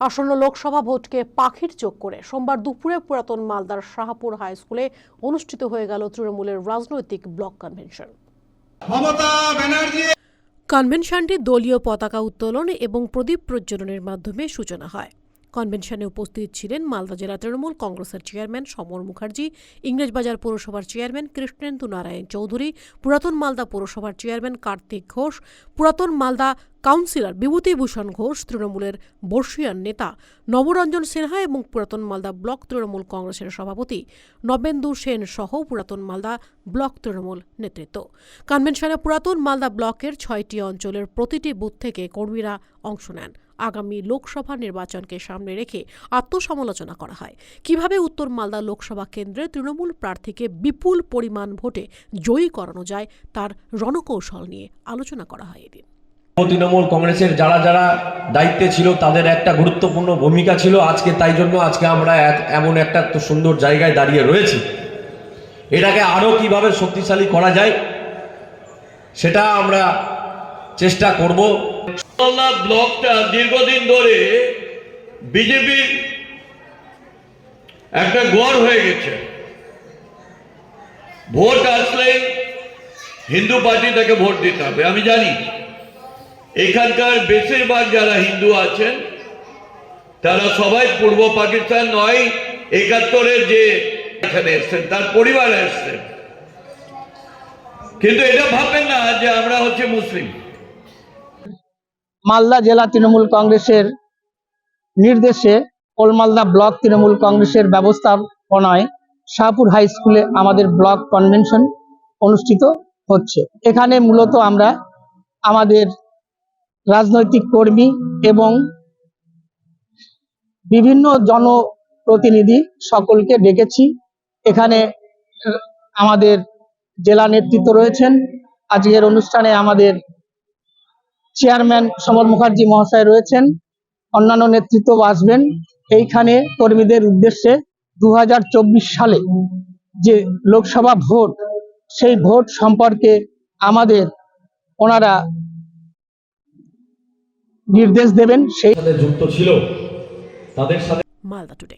আসন্ন লোকসভা ভোটকে পাখির চোখ করে সোমবার দুপুরে পুরাতন মালদার শাহপুর হাই স্কুলে অনুষ্ঠিত হয়ে গেল তৃণমূলের রাজনৈতিক ব্লক কনভেনশন। কনভেনশনটি দলীয় পতাকা উত্তোলন এবং প্রদীপ প্রজ্বলনের মাধ্যমে সূচনা হয়। কনভেনশনে উপস্থিত ছিলেন মালদা জেলা তৃণমূল কংগ্রেসের চেয়ারম্যান সমর মুখার্জি ইংরেজবাজার পৌরসভার চেয়ারম্যান কৃষ্ণেন্দু নারায়ণ চৌধুরী পুরাতন মালদা পৌরসভার চেয়ারম্যান কার্তিক ঘোষ পুরাতন মালদা কাউন্সিলর বিভূতিভূষণ ঘোষ তৃণমূলের বর্ষিয়ান নেতা নবরঞ্জন সিনহা এবং পুরাতন মালদা ব্লক তৃণমূল কংগ্রেসের সভাপতি নবেন্দু সেন সহ পুরাতন মালদা ব্লক তৃণমূল নেতৃত্ব। কনভেনশনে পুরাতন মালদা ব্লকের ছয়টি অঞ্চলের প্রতিটি বুথ থেকে কর্মীরা অংশ নেন। আগামী লোকসভা নির্বাচনকে সামনে রেখে আত্মসমালোচনা করা হয়। কীভাবে উত্তর মালদা লোকসভা কেন্দ্রে তৃণমূল প্রার্থীকে বিপুল পরিমাণ ভোটে জয়ী করানো যায় তার রণকৌশল নিয়ে আলোচনা করা হয় এদিন। তৃণমূল কংগ্রেসের যারা যারা দায়িত্বে ছিল, তাদের একটা গুরুত্বপূর্ণ ভূমিকা ছিল আজকে। তাই জন্য আজকে আমরা এমন একটা সুন্দর জায়গায় দাঁড়িয়ে রয়েছি। এটাকে আরও কীভাবে শক্তিশালী করা যায়, সেটা আমরা চেষ্টা করব। ব্লকটা দীর্ঘদিন ধরে বিজেপির একটা গড় হয়ে গেছে। ভোট আসলে হিন্দু পার্টি তাকে ভোট দিতে হবে, আমি জানি। এখানকার বেশিরভাগ যারা হিন্দু আছেন, তারা সবাই পূর্ব পাকিস্তান নয়, একাত্তরের যে এখানে এসছেন, তার পরিবার এসছেন। কিন্তু এটা ভাববেন না যে আমরা হচ্ছে মুসলিম। মালদা জেলা তৃণমূল কংগ্রেসের নির্দেশে ওলমালদা ব্লক তৃণমূল কংগ্রেসের ব্যবস্থাপনায় শাহপুর হাই স্কুলে আমাদের ব্লক কনভেনশন অনুষ্ঠিত হচ্ছে। এখানে মূলত আমরা আমাদের রাজনৈতিক কর্মী এবং বিভিন্ন জনপ্রতিনিধি সকলকে ডেকেছি। এখানে আমাদের জেলা নেতৃত্ব রয়েছেন। আজকের অনুষ্ঠানে আমাদের চেয়ারম্যান সমর মুখার্জি মহাশয় রয়েছেন। অন্যান্য নেতৃত্ব আসবেন। এইখানে কর্মীদের উদ্দেশ্যে দু হাজার চব্বিশ সালে যে লোকসভা ভোট, সেই ভোট সম্পর্কে আমাদের ওনারা নির্দেশ দেবেন সেই যুক্ত ছিল। তাদের সাথে মালদা টুডে